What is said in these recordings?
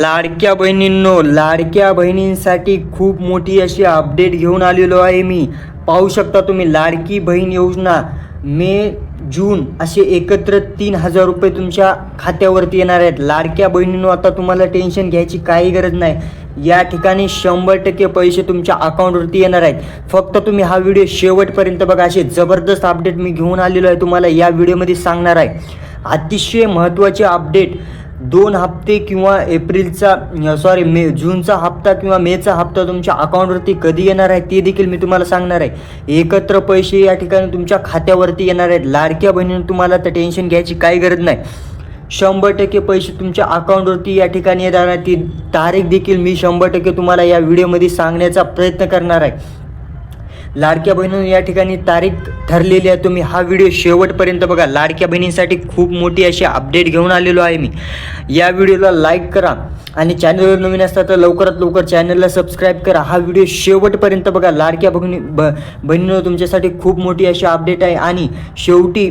लाडक्या बहिणींनो लाडक्या बहिणींसाठी खूप मोठी अशी अपडेट घेऊन आलेलो आहे मी. पाहू शकता तुम्ही लाडकी बहीण योजना मे जून असे एकत्र तीन हजार रुपये तुमच्या खात्यावरती येणार आहेत. लाडक्या बहिणींनो आता तुम्हाला टेन्शन घ्यायची काही गरज नाही. या ठिकाणी शंभर टक्के पैसे तुमच्या अकाउंटवरती येणार आहेत. फक्त तुम्ही हा व्हिडिओ शेवटपर्यंत बघा. असे जबरदस्त अपडेट मी घेऊन आलेलो आहे. तुम्हाला या व्हिडिओमध्ये सांगणार आहे. अतिशय महत्त्वाचे अपडेट दोन हप्ते किंवा एप्रिलचा सॉरी मे जूनचा हप्ता किंवा मेचा हप्ता तुमच्या अकाउंटवरती कधी येणार आहे ते देखील मी तुम्हाला सांगणार आहे. एकत्र पैसे या ठिकाणी तुमच्या खात्यावरती येणार आहेत. लाडक्या बहिणीनं तुम्हाला तर टेन्शन घ्यायची काही गरज नाही. शंभर टक्के पैसे तुमच्या अकाउंटवरती या ठिकाणी येणार आहे ती तारीख देखील मी शंभर टक्के तुम्हाला या व्हिडिओमध्ये सांगण्याचा प्रयत्न करणार आहे. लाडक्या बहिणी या ठिकाणी तारीख ठरलेली आहे. तुम्ही हा व्हिडिओ शेवटपर्यंत बघा. लाडक्या बहिणींसाठी खूप मोठी अशी अपडेट घेऊन आलेलो आहे मी. या व्हिडिओला लाईक करा आणि चॅनलवर नवीन असता तर लवकरात लवकर चॅनलला सबस्क्राईब करा. हा व्हिडिओ शेवटपर्यंत बघा. लाडक्या बहिणी ब बहिणीनं तुमच्यासाठी खूप मोठी अशी अपडेट आहे. आणि शेवटी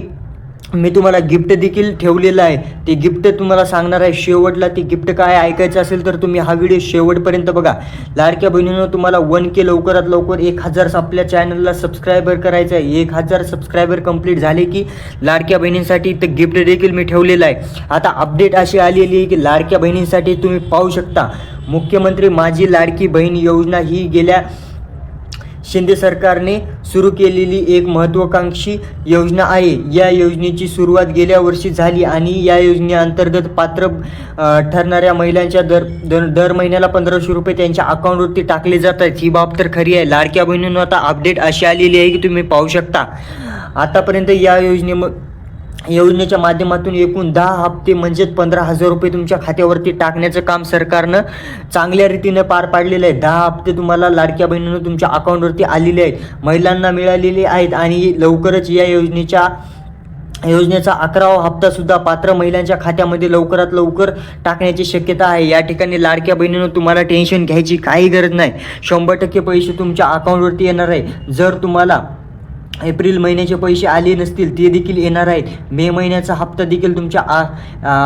मी तुम्हाला गिफ्ट देखील ठेवलेलं आहे. ते गिफ्ट तुम्हाला सांगणार आहे शेवटला. ते गिफ्ट काय ऐकायचं असेल तर तुम्ही हा व्हिडिओ शेवटपर्यंत बघा. लाडक्या बहिणीनं तुम्हाला वन के लवकरात लवकर एक हजार आपल्या चॅनलला सबस्क्रायबर करायचं आहे. एक हजार सबस्क्रायबर कंप्लीट झाले की लाडक्या बहिणींसाठी ते गिफ्ट देखील मी ठेवलेलं आहे. आता अपडेट अशी आलेली आहे की लाडक्या बहिणींसाठी तुम्ही पाहू शकता. मुख्यमंत्री माझी लाडकी बहीण योजना ही गेल्या शिंदे सरकारने सुरू केलेली एक महत्त्वाकांक्षी योजना आहे. या योजनेची सुरुवात गेल्या वर्षी झाली आणि या योजनेअंतर्गत पात्र ठरणाऱ्या महिलांच्या दर दर दर महिन्याला पंधराशे रुपये त्यांच्या अकाउंटवरती टाकले जातात. ही बाब तर खरी आहे. लाडक्या बहिणींना आता अपडेट अशी आलेली आहे की तुम्ही पाहू शकता. आतापर्यंत या योजने योजनेच्या माध्यमातून एकूण दहा हप्ते म्हणजेच पंधरा हजार रुपये तुमच्या खात्यावरती टाकण्याचं काम सरकारनं चांगल्या रीतीनं पार पाडलेलं आहे. दहा हप्ते तुम्हाला लाडक्या बहिणीनं तुमच्या अकाउंटवरती आलेले आहेत. महिलांना मिळालेले आहेत आणि लवकरच या योजनेच्या योजनेचा अकरावा हप्ता सुद्धा पात्र महिलांच्या खात्यामध्ये लवकरात लवकर टाकण्याची शक्यता आहे. या ठिकाणी लाडक्या बहिणीनं तुम्हाला टेन्शन घ्यायची काही गरज नाही. शंभर टक्के पैसे तुमच्या अकाउंटवरती येणार आहे. जर तुम्हाला एप्रिल महिन्याचे पैसे आले नसतील ते देखील येणार आहेत. मे महिन्याचा हप्ता देखील तुमच्या आ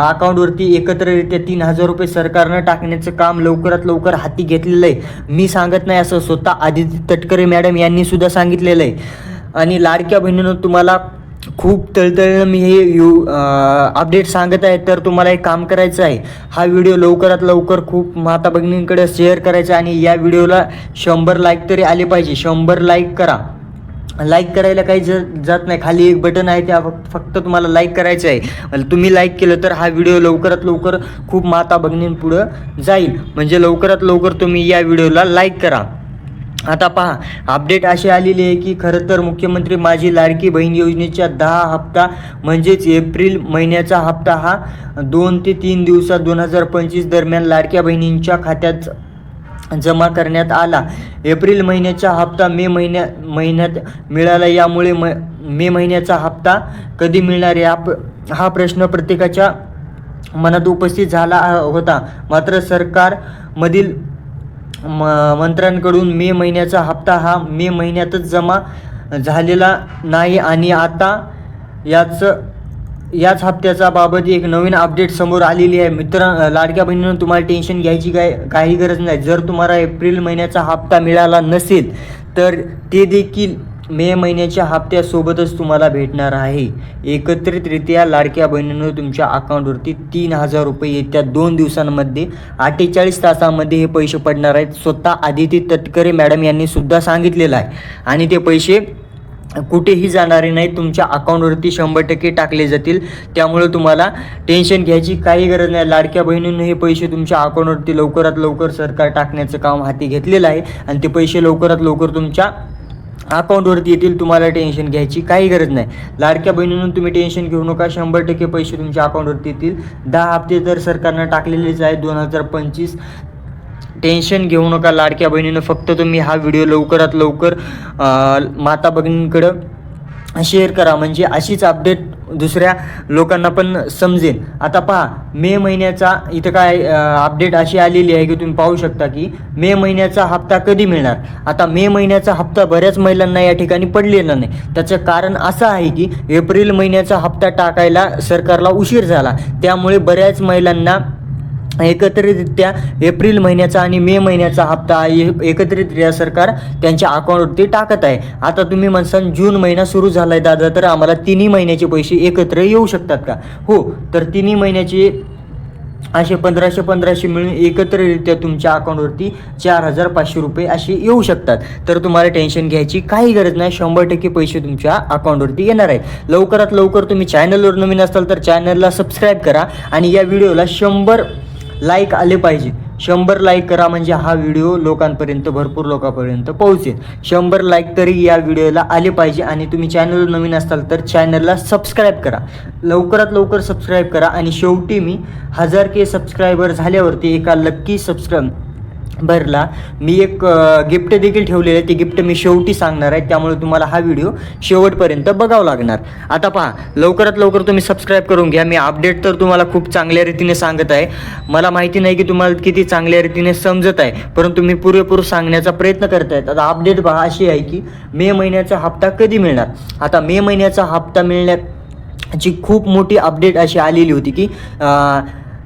अकाउंटवरती एकत्ररित्या तीन हजार रुपये सरकारनं टाकण्याचं काम लवकरात लवकर हाती घेतलेलं आहे. मी सांगत नाही असं स्वतः आदित्य तटकरे मॅडम यांनी सुद्धा सांगितलेलं आहे. आणि लाडक्या बहिणीनं तुम्हाला खूप तळतळीनं मी हे यू अपडेट सांगत आहे तर तुम्हाला एक काम करायचं आहे. हा व्हिडिओ लवकरात लवकर खूप माता भगिनींकडे शेअर करायचा आहे आणि या व्हिडिओला शंभर लाईक तरी आले पाहिजे. शंभर लाईक करा. लाईक करायला काही ज जात नाही. खाली एक बटन आहे त्या फक्त फक्त तुम्हाला लाईक करायचं आहे. तुम्ही लाईक केलं तर हा व्हिडिओ लवकरात लवकर खूप माता भगिनींपुढं जाईल. म्हणजे लवकरात लवकर तुम्ही या व्हिडिओला लाईक करा. आता पहा अपडेट अशी आलेली आहे की खरं तर मुख्यमंत्री माझी लाडकी बहीण योजनेच्या दहा हप्ता म्हणजेच एप्रिल महिन्याचा हप्ता हा दोन ते तीन दिवसात दोन हजार पंचवीस दरम्यान लाडक्या बहिणींच्या खात्यात जमा करण्यात आला. एप्रिल महिन्याचा हप्ता मे महिन्या महिन्यात मिळाला. यामुळे म मे महिन्याचा हप्ता कधी मिळणार या हा प्रश्न प्रत्येकाच्या मनात उपस्थित झाला होता. मात्र सरकारमधील म मंत्र्यांकडून मे महिन्याचा हप्ता हा मे महिन्यातच जमा झालेला नाही आणि आता याचं याच हप्त्याचा बाबत एक नवीन अपडेट समोर आलेली आहे. मित्र लाडक्या बहिणीनं तुम्हाला टेन्शन घ्यायची काय काही गरज नाही. जर तुम्हाला एप्रिल महिन्याचा हप्ता मिळाला नसेल तर ते देखील मे महिन्याच्या हप्त्यासोबतच तुम्हाला भेटणार आहे. एकत्रितरित्या लाडक्या बहिणीनं तुमच्या अकाउंटवरती तीन हजार रुपये येत्या दोन दिवसांमध्ये अठ्ठेचाळीस तासामध्ये हे पैसे पडणार आहेत. स्वतः आदिती तटकरे मॅडम यांनी सुद्धा सांगितलेलं आहे. आणि ते पैसे कुठेही जाणारे नाही तुमच्या अकाउंटवरती शंभर टक्के टाकले जातील. त्यामुळे तुम्हाला टेन्शन घ्यायची काही गरज नाही. लाडक्या बहिणींनी हे पैसे तुमच्या अकाउंटवरती लवकरात लवकर सरकार टाकण्याचं काम हाती घेतलेलं आहे. आणि ते पैसे लवकरात लवकर तुमच्या अकाउंटवरती येतील तुम्हाला टेन्शन घ्यायची काही गरज नाही. लाडक्या बहिणींना तुम्ही टेन्शन घेऊ नका. शंभर टक्के पैसे तुमच्या अकाउंटवरती येतील. दहा हप्ते तर सरकारनं टाकलेलेच आहे. दोन हजार पंचवीस टेन्शन घेऊ नका लाडक्या बहिणीनं. फक्त तुम्ही हा व्हिडिओ लवकरात लवकर माता भगिनींकडं शेअर करा. म्हणजे अशीच अपडेट दुसऱ्या लोकांना पण समजेल. आता पहा मे महिन्याचा इथं काय अपडेट अशी आलेली आहे की तुम्ही पाहू शकता की मे महिन्याचा हप्ता कधी मिळणार? आता मे महिन्याचा हप्ता बऱ्याच महिलांना या ठिकाणी पडलेला नाही. त्याचं कारण असं आहे की एप्रिल महिन्याचा हप्ता टाकायला सरकारला उशीर झाला. त्यामुळे बऱ्याच महिलांना एकत्रितरित्या एप्रिल महिन्याचा आणि मे महिन्याचा हप्ता एकत्रितरित्या सरकार त्यांच्या अकाउंटवरती टाकत आहे. आता तुम्ही म्हणसान जून महिना सुरू झाला आहे दादा तर आम्हाला तिन्ही महिन्याचे पैसे एकत्र येऊ शकतात का? हो तर तिन्ही महिन्याचे असे पंधराशे पंधराशे मिळून एकत्ररित्या तुमच्या अकाउंटवरती चार हजार पाचशे रुपये असे येऊ शकतात. तर तुम्हाला टेन्शन घ्यायची काही गरज नाही. शंभर टक्के पैसे तुमच्या अकाउंटवरती येणार आहे. लवकरात लवकर तुम्ही चॅनलवर नवीन असाल तर चॅनलला सबस्क्राईब करा आणि या व्हिडिओला शंभर लाईक आले पाहिजे. शंभर लाईक करा म्हणजे हा व्हिडिओ लोकांपर्यंत भरपूर लोकांपर्यंत पोहोचेल. शंभर लाईक तरी या व्हिडिओला आले पाहिजे आणि तुम्ही चॅनल नवीन असाल तर चॅनलला सबस्क्राईब करा. लवकरात लवकर सबस्क्राईब करा आणि शेवटी मी हजार के सबस्क्रायबर झाल्यावरती एका लक्की सबस्क्राईब भरला. मी एक गिफ्ट देखील ठेवलेलं आहे. ते गिफ्ट मी शेवटी सांगणार आहे. त्यामुळे तुम्हाला हा व्हिडिओ शेवटपर्यंत बघावा लागणार. आता पहा लवकरात लवकर तुम्ही सबस्क्राईब करून घ्या. मी अपडेट तर तुम्हाला खूप चांगल्या रीतीने सांगत आहे. मला माहिती नाही की तुम्हाला किती चांगल्या रीतीने समजत आहे. परंतु मी पुरेपूर सांगण्याचा प्रयत्न करत आहेत आता अपडेट पहा अशी आहे की मे महिन्याचा हप्ता कधी मिळणार? आता मे महिन्याचा हप्ता मिळण्याची खूप मोठी अपडेट अशी आलेली होती की आ,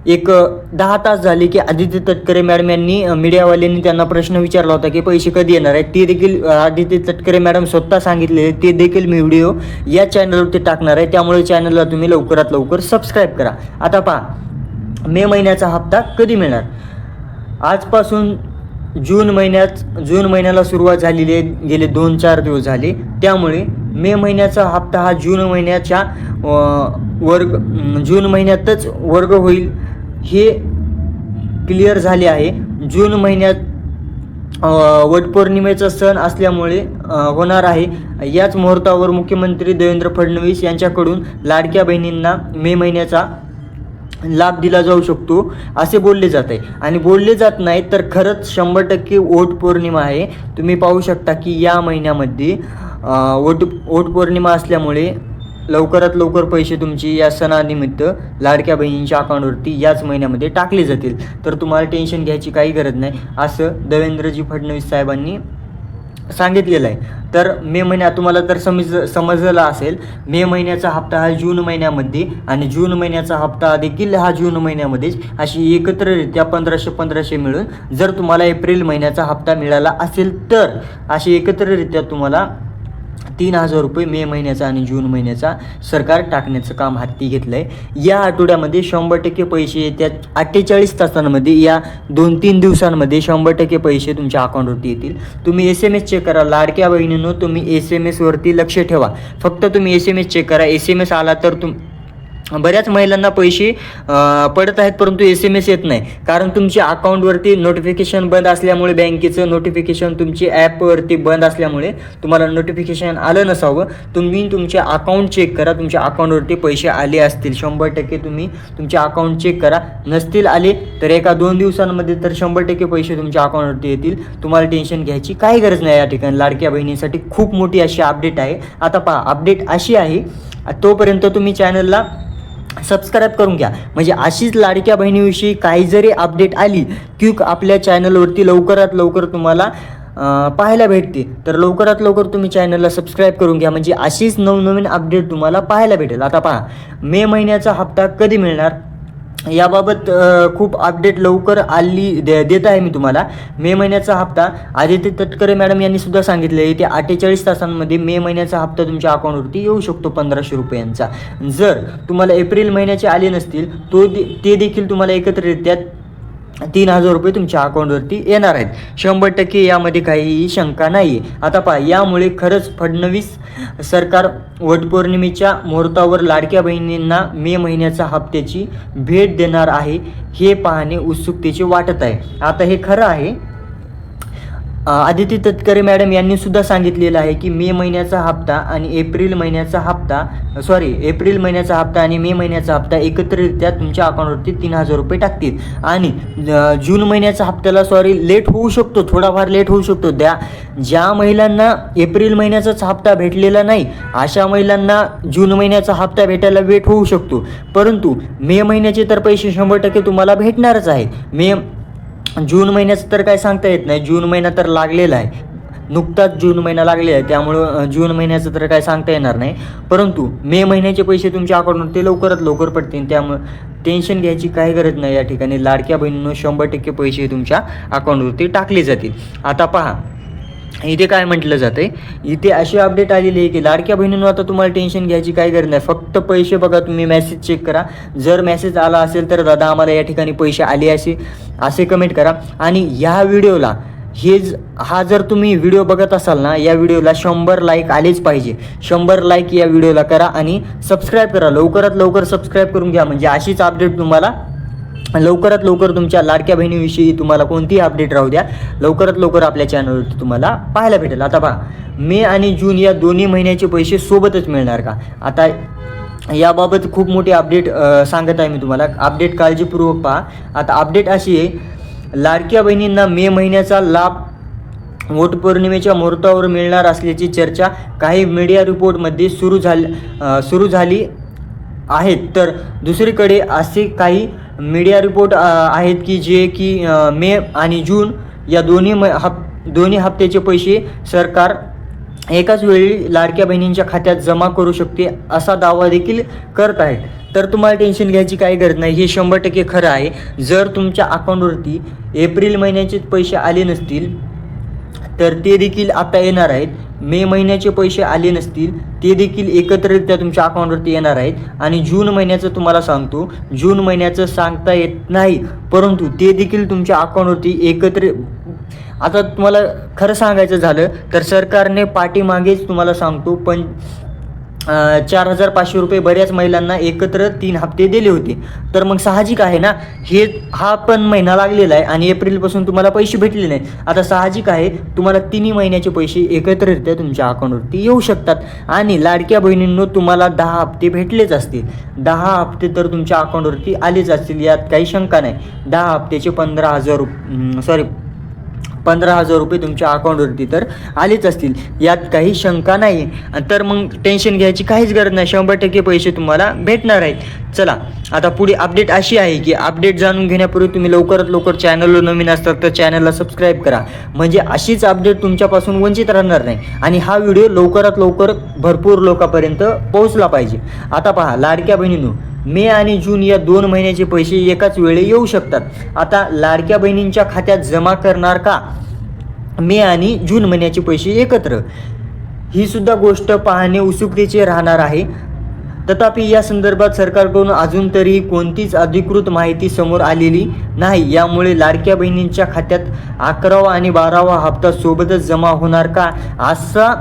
एक दहा तास झाले की आदित्य तटकरे मॅडम यांनी मीडियावाल्यांनी त्यांना प्रश्न विचारला होता की पैसे कधी येणार आहेत? ते देखील आदित्य तटकरे मॅडम स्वतः सांगितले ते देखील मी व्हिडिओ या चॅनलवरती टाकणार आहे. त्यामुळे चॅनलला तुम्ही लवकरात लवकर सबस्क्राईब करा. आता पहा मे महिन्याचा हप्ता कधी मिळणार? आजपासून जून महिन्यात जून महिन्याला सुरुवात झालेली आहे. गेले दोन चार दिवस झाले. त्यामुळे मे महिन्याचा हप्ता हा जून महिन्याच्या वर्ग जून महिन्यातच वर्ग होईल. हे क्लिअर झाले आहे. जून महिन्यात वटपौर्णिमेचा सण असल्यामुळे होणार आहे. याच मुहूर्तावर मुख्यमंत्री देवेंद्र फडणवीस यांच्याकडून लाडक्या बहिणींना मे महिन्याचा लाभ दिला जाऊ शकतो असे बोलले जात आहे. आणि बोलले जात नाही तर खरंच शंभर टक्के ओट पौर्णिमा आहे. तुम्ही पाहू शकता की या महिन्यामध्ये वट ओट पौर्णिमा असल्यामुळे लवकरात लवकर पैसे तुमची या सणानिमित्त लाडक्या बहिणींच्या अकाउंटवरती याच महिन्यामध्ये टाकले जातील. तर तुम्हाला टेन्शन घ्यायची काही गरज नाही. असं देवेंद्रजी फडणवीस साहेबांनी सांगितलेलं आहे. तर मे महिन्यात तुम्हाला तर समज समजलं असेल मे महिन्याचा हप्ता हा जून महिन्यामध्ये आणि जून महिन्याचा हप्ता देखील हा जून महिन्यामध्येच अशी एकत्ररित्या पंधराशे पंधराशे मिळून जर तुम्हाला एप्रिल महिन्याचा हप्ता मिळाला असेल तर अशी एकत्ररित्या तुम्हाला तीन हजार रुपये मे महिन्याचा आणि जून महिन्याचा सरकार टाकण्याचं काम हाती घेतलं आहे या आठवड्यामध्ये शंभर टक्के पैसे त्या अठ्ठेचाळीस तासांमध्ये या दोन तीन दिवसांमध्ये शंभर टक्के पैसे तुमच्या अकाउंटवरती येतील. तुम्ही एस एम एस चेक करा. लाडक्या बहिणीनं तुम्ही एस एम एसवरती लक्ष ठेवा. फक्त तुम्ही एस एम एस चेक करा. एस एम एस आला तर तुम बऱ्याच महिलांना पैसे पडत आहेत परंतु एस एम एस येत नाही. कारण तुमच्या अकाउंटवरती नोटिफिकेशन बंद असल्यामुळे बँकेचं नोटिफिकेशन तुमची ॲपवरती बंद असल्यामुळे तुम्हाला नोटिफिकेशन आलं नसावं. तुम्ही तुमचे अकाउंट चेक करा. तुमच्या अकाउंटवरती पैसे आले असतील शंभर टक्के तुम्ही तुमचे अकाउंट चेक करा. नसतील आले तर एका दोन दिवसांमध्ये तर शंभर टक्के पैसे तुमच्या अकाउंटवरती येतील. तुम्हाला टेन्शन घ्यायची काही गरज नाही या ठिकाणी. लाडक्या बहिणीसाठी खूप मोठी अशी अपडेट आहे. आता पहा अपडेट अशी आहे. तोपर्यंत तुम्ही चॅनलला सबस्क्राईब करून घ्या. म्हणजे अशीच लाडक्या बहिणीविषयी काही जरी अपडेट आली की आपल्या चॅनलवरती लवकरात लवकर तुम्हाला पाहायला भेटते. तर लवकरात लवकर तुम्ही चॅनलला सबस्क्राईब करून घ्या. म्हणजे अशीच नवनवीन अपडेट तुम्हाला पाहायला भेटेल. आता पहा मे महिन्याचा हप्ता कधी मिळणार? याबाबत खूप अपडेट लवकर आली दे देत आहे मी तुम्हाला. मे महिन्याचा हप्ता. आदित्य तटकरे मॅडम यांनी सुद्धा सांगितले आहे ते अठ्ठेचाळीस तासांमध्ये मे महिन्याचा हप्ता तुमच्या अकाउंटवरती येऊ शकतो पंधराशे रुपयांचा. जर तुम्हाला एप्रिल महिन्याचे आले नसतील तो दे ते देखील तुम्हाला एकत्रित्या तीन हजार रुपये तुमच्या अकाउंटवरती येणार आहेत. शंभर टक्के यामध्ये काहीही शंका नाही. आहे आता पहा यामुळे खरंच फडणवीस सरकार वटपौर्णिमेच्या मुहूर्तावर लाडक्या बहिणींना मे महिन्याचा हप्त्याची भेट देणार आहे हे पाहणे उत्सुकतेचे वाटत आहे. आता हे खरं आहे? आदिती तटकरे मॅडम यांनी सुद्धा सांगितलेलं आहे की मे महिन्याचा हप्ता आणि एप्रिल महिन्याचा हप्ता सॉरी एप्रिल महिन्याचा हप्ता आणि मे महिन्याचा हप्ता एकत्ररित्या तुमच्या अकाउंटवरती तीन हजार रुपये टाकतील. आणि जून महिन्याचा हप्त्याला सॉरी लेट होऊ शकतो थोडाफार लेट होऊ शकतो. त्या ज्या महिलांना एप्रिल महिन्याचाच हप्ता भेटलेला नाही अशा महिलांना जून महिन्याचा हप्ता भेटायला वेट होऊ शकतो. परंतु मे महिन्याचे तर पैसे शंभर टक्के तुम्हाला भेटणारच आहे. मे जून महिन्याचं तर काय सांगता येत नाही. जून महिना तर लागलेला आहे. नुकताच जून महिना लागलेला आहे. त्यामुळं जून महिन्याचं तर काय सांगता येणार नाही. परंतु मे महिन्याचे पैसे तुमच्या अकाउंटवर ते लवकरात लवकर पडतील. त्यामुळं टेन्शन घ्यायची काही गरज नाही या ठिकाणी. लाडक्या बहिणीनं शंभर टक्के पैसे तुमच्या अकाउंटवरती टाकले जातील. आता पहा इथे काय म्हटलं जाते इथे अशी अपडेट आलेली आहे की लाडक्या बहिणींवर आता तुम्हाला टेन्शन घ्यायची काही गरज नाही. फक्त पैसे बघा तुम्ही मेसेज चेक करा. जर मेसेज आला असेल तर दादा आम्हाला या ठिकाणी पैसे आले असे असे कमेंट करा. आणि ह्या व्हिडिओला हे ज- हा जर तुम्ही व्हिडिओ बघत असाल ना या व्हिडिओला शंभर लाईक आलेच पाहिजे. शंभर लाईक या व्हिडिओला करा आणि सबस्क्राईब करा. लवकरात लवकर सबस्क्राईब करून घ्या. म्हणजे अशीच अपडेट तुम्हाला लवकरात लवकर तुमच्या लाडक्या बहिणीविषयी तुम्हाला कोणतीही अपडेट राहू द्या. लवकरात लवकर आपल्या चॅनलवरती तुम्हाला पाहायला भेटेल. आता पहा मे आणि जून या दोन्ही महिन्याचे पैसे सोबतच मिळणार का? आता याबाबत खूप मोठी अपडेट सांगत आहे मी तुम्हाला. अपडेट काळजीपूर्वक पहा. आता अपडेट अशी आहे लाडक्या बहिणींना मे महिन्याचा लाभ वटपौर्णिमेच्या मुहूर्तावर मिळणार असल्याची चर्चा काही मीडिया रिपोर्टमध्ये सुरू झाली सुरू झाली आहेत तर दुसरीकडे असे काही मीडिया रिपोर्ट आहेत की जे की मे आणि जून या दोन्ही म हप दोन्ही हप्त्याचे पैसे सरकार एकाच वेळी लाडक्या बहिणींच्या खात्यात जमा करू शकते असा दावा देखील करत आहेत. तर तुम्हाला टेन्शन घ्यायची काही गरज नाही. हे शंभर टक्के खरं आहे. जर तुमच्या अकाउंटवरती एप्रिल महिन्याचे पैसे आले नसतील तर ते देखील आता येणार आहेत. मे महिन्याचे पैसे आले नसतील ते देखील एकत्ररित्या तुमच्या अकाउंटवरती येणार आहेत. आणि जून महिन्याचं तुम्हाला सांगतो जून महिन्याचं सांगता येत नाही परंतु ते देखील तुमच्या अकाउंटवरती एकत्र आता तुम्हाला खरं सांगायचं झालं तर सरकारने पाठीमागेच तुम्हाला सांगतो पण चार हजार पाचशे रुपये बऱ्याच महिलांना एकत्र तीन हप्ते दिले होते. तर मग साहजिक आहे ना? हे हा पण महिना लागलेला आहे आणि एप्रिलपासून तुम्हाला पैसे भेटले नाही आता साहजिक आहे तुम्हाला तिन्ही महिन्याचे पैसे एकत्ररित्या तुमच्या अकाउंटवरती येऊ शकतात. आणि लाडक्या बहिणींनो तुम्हाला दहा हप्ते भेटलेच असतील. दहा हप्ते तर तुमच्या अकाउंटवरती आलेच असतील यात काही शंका नाही. दहा हप्त्याचे पंधरा हजार रुप सॉरी पंधरा हजार रुपये तुमच्या अकाउंटवरती तर आलेच असतील. यात काही शंका नाही. तर मग टेन्शन घ्यायची काहीच गरज नाही. शंभर टक्के पैसे तुम्हाला भेटणार आहेत. चला आता पुढे अपडेट अशी आहे की अपडेट जाणून घेण्यापूर्वी तुम्ही लवकरात लवकर चॅनलवर नवीन असतात तर चॅनलला सबस्क्राईब करा. म्हणजे अशीच अपडेट तुमच्यापासून वंचित राहणार नाही. आणि हा व्हिडिओ लवकरात लवकर भरपूर लोकांपर्यंत पोहोचला पाहिजे. आता पहा लाडक्या बहिणीनो मे आणि जून या दोन महिन्याचे पैसे एकाच वेळी येऊ शकतात. आता लाडक्या बहिणींच्या खात्यात जमा करणार का? मे आणि जून महिन्याचे पैसे एकत्र. ही सुद्धा गोष्ट पाहणे उत्सुकतेचे राहणार आहे. तथापि या संदर्भात सरकारकडून अजून तरी कोणतीच अधिकृत माहिती समोर आलेली नाही. यामुळे लाडक्या बहिणींच्या खात्यात अकरावा आणि बारावा हप्ता सोबतच जमा होणार का? असा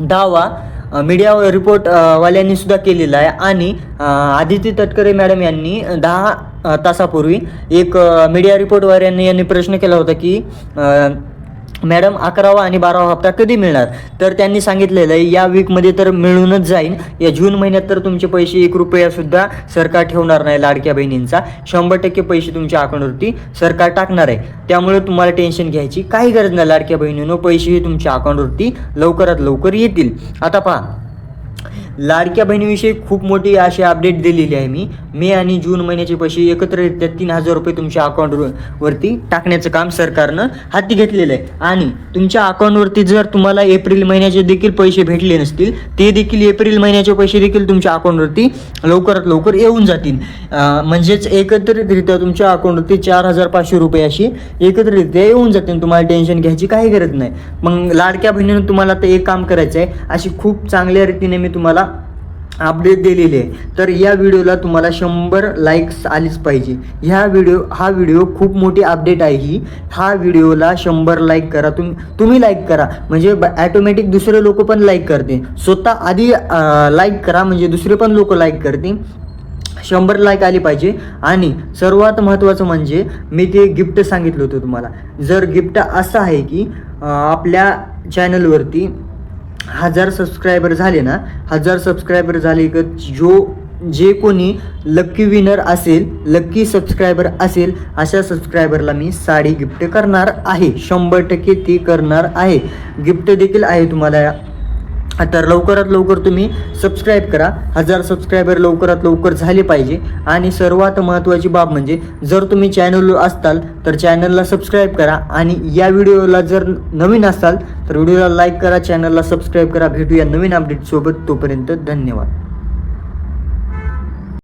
दावा मीडिया रिपोर्ट वाल्यांनी सुद्धा केलेला आहे. आणि आदिती तटकरे मॅडम यांनी दहा तासापूर्वी एक मीडिया रिपोर्टवाल्यांनी यांनी प्रश्न केला होता की मॅडम अकरावा आणि बारावा हप्ता कधी मिळणार? तर त्यांनी सांगितलेलं आहे या वीकमध्ये तर मिळूनच जाईल या जून महिन्यात तर तुमचे पैसे एक रुपयासुद्धा सरकार ठेवणार नाही लाडक्या बहिणींचा. शंभर टक्के पैसे तुमच्या अकाउंटवरती सरकार टाकणार आहे. त्यामुळे तुम्हाला टेन्शन घ्यायची काही गरज नाही लाडक्या बहिणीनं पैसेही तुमच्या अकाउंटवरती लवकरात लवकर येतील. आता पहा लाडक्या बहिणीविषयी खूप मोठी अशी अपडेट दिलेली आहे मी. मे आणि जून महिन्याचे पैसे एकत्ररित्या तीन हजार रुपये तुमच्या अकाउंटवर वरती टाकण्याचं काम सरकारनं हाती घेतलेलं आहे. आणि तुमच्या अकाउंटवरती जर तुम्हाला एप्रिल महिन्याचे देखील पैसे भेटले नसतील ते देखील एप्रिल महिन्याचे पैसे देखील तुमच्या अकाउंटवरती लवकरात लवकर येऊन जातील. म्हणजेच एकत्रितरित्या तुमच्या अकाउंटवरती चार हजार पाचशे रुपये अशी एकत्रितरित्या येऊन जातील तुम्हाला टेन्शन घ्यायची काही गरज नाही. मग लाडक्या बहिणीनं तुम्हाला आता एक काम करायचं आहे अशी खूप चांगल्या रीतीने मी तुम्हाला अपडेट दिलेली आहे. तर या व्हिडिओला तुम्हाला शंभर लाईक्स आलीच पाहिजे. ह्या व्हिडिओ हा व्हिडिओ खूप मोठी अपडेट आहे ही. हा व्हिडिओला शंभर लाईक करा. तुम्ही तुम्ही लाईक करा. म्हणजे ॲटोमॅटिक दुसरे लोक पण लाईक करते स्वतः आधी लाईक करा. म्हणजे दुसरे पण लोक लाईक करतील. शंभर लाईक आली पाहिजे. आणि सर्वात महत्त्वाचं म्हणजे मी ते गिफ्ट सांगितलं होतं तुम्हाला. जर गिफ्ट असं आहे की आपल्या चॅनलवरती हजार सबस्क्रायबर झाले ना हजार सबस्क्रायबर झाले का जो जे कोणी लक्की विनर असेल लक्की सबस्क्रायबर असेल अशा सबस्क्रायबरला मी साडी गिफ्ट करणार आहे. शंभर टक्के ती करणार आहे. गिफ्ट देखील आहे तुम्हाला. तर लवकरात लवकर तुम्ही सबस्क्राईब करा. हजार सबस्क्रायबर लवकरात लवकर झाले पाहिजे. आणि सर्वात महत्त्वाची बाब म्हणजे जर तुम्ही चॅनल असताल तर चॅनलला सबस्क्राईब करा. आणि या व्हिडिओला जर नवीन असाल तर व्हिडिओला लाईक करा चॅनलला सबस्क्राईब करा. भेटूया नवीन अपडेटसोबत तोपर्यंत धन्यवाद.